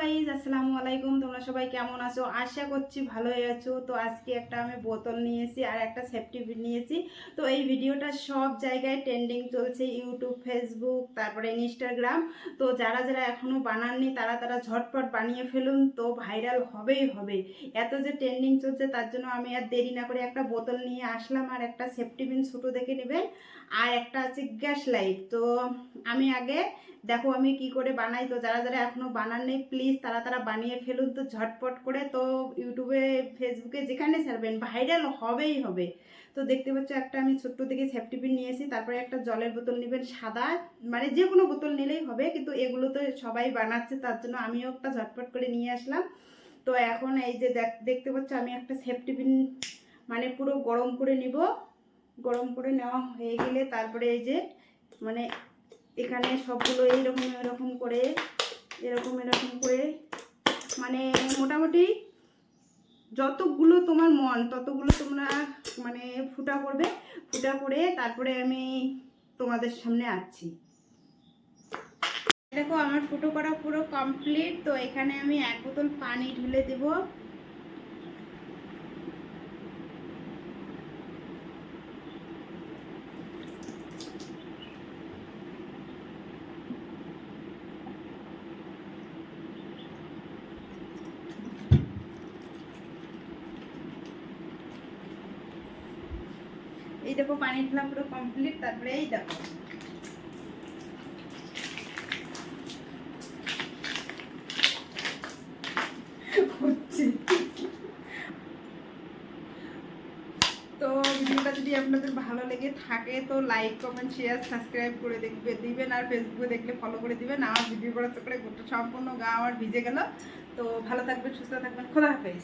Guys আসসালামু আলাইকুম। তোমরা সবাই কেমন আছো? আশা করছি ভালোই আছো। তো আজকে একটা আমি বোতল নিয়েছি আর একটা সেফটি নিয়েছি তো এই ভিডিওটা সব জায়গায় ট্রেন্ডিং চলছে। ইউটিউব ফেসবুক তারপরে ইনস্টাগ্রাম তো যারা যারা এখনও বানাননি, তারা তারা ঝটপট বানিয়ে ফেলুন। তো ভাইরাল হবেই হবে। এত যে ট্রেন্ডিং চলছে, তার জন্য আমি আর দেরি না করে একটা বোতল নিয়ে আসলাম আর একটা সেফটি পিন ছোটো দেখে নেবেন। আর একটা আছে গ্যাস লাইট। তো আমি আগে দেখো আমি কি করে বানাই, তো যারা যারা এখনও বানান নেই প্লিজ তারা তারা বানিয়ে ফেলুন তো ঝটপট করে। তো ইউটিউবে ফেসবুকে যেখানে ছাড়বেন ভাইরাল হবেই হবে। তো দেখতে পাচ্ছ একটা আমি ছোট্ট থেকে সেফটি পিন নিয়েছি তারপরে একটা জলের বোতল নেবেন, সাদা মানে যে কোনো বোতল নিলেই হবে, কিন্তু এগুলো তো সবাই বানাচ্ছে, তার জন্য আমিও একটা ঝটপট করে নিয়ে আসলাম। তো এখন এই যে দেখ- দেখতে পাচ্ছ আমি একটা সেফটি পিন মানে পুরো গরম করে নিব। গরম করে নেওয়া হয়ে গেলে তারপরে এই যে মানে এখানে সবগুলো এইরকম এরকম করে, এরকম এরকম করে। মানে মোটামুটি যতগুলো তোমার মন, ততগুলো তোমরা মানে ফুটা করবে, ফুটা করে তারপরে আমি তোমাদের সামনে আসছি। দেখো, আমার ফুটো করা পুরো কমপ্লিট তো এখানে আমি এক বোতল পানি ঢেলে দেবো। এই দেখো পানি ঢালা পুরো কমপ্লিট তারপরে এই দেখো। তো ভিডিওটা যদি আপনাদের ভালো লেগে থাকে, তো লাইক কমেন্ট শেয়ার সাবস্ক্রাইব করে দেখবে, দিবেন আর ফেসবুকে দেখলে ফলো করে দিবেন। আমার ভিডিও করার চক্করে গোটা সম্পূর্ণ গা আমার ভিজে গেল। তো ভালো থাকবেন, সুস্থ থাকবেন। খোদা হাফেজ।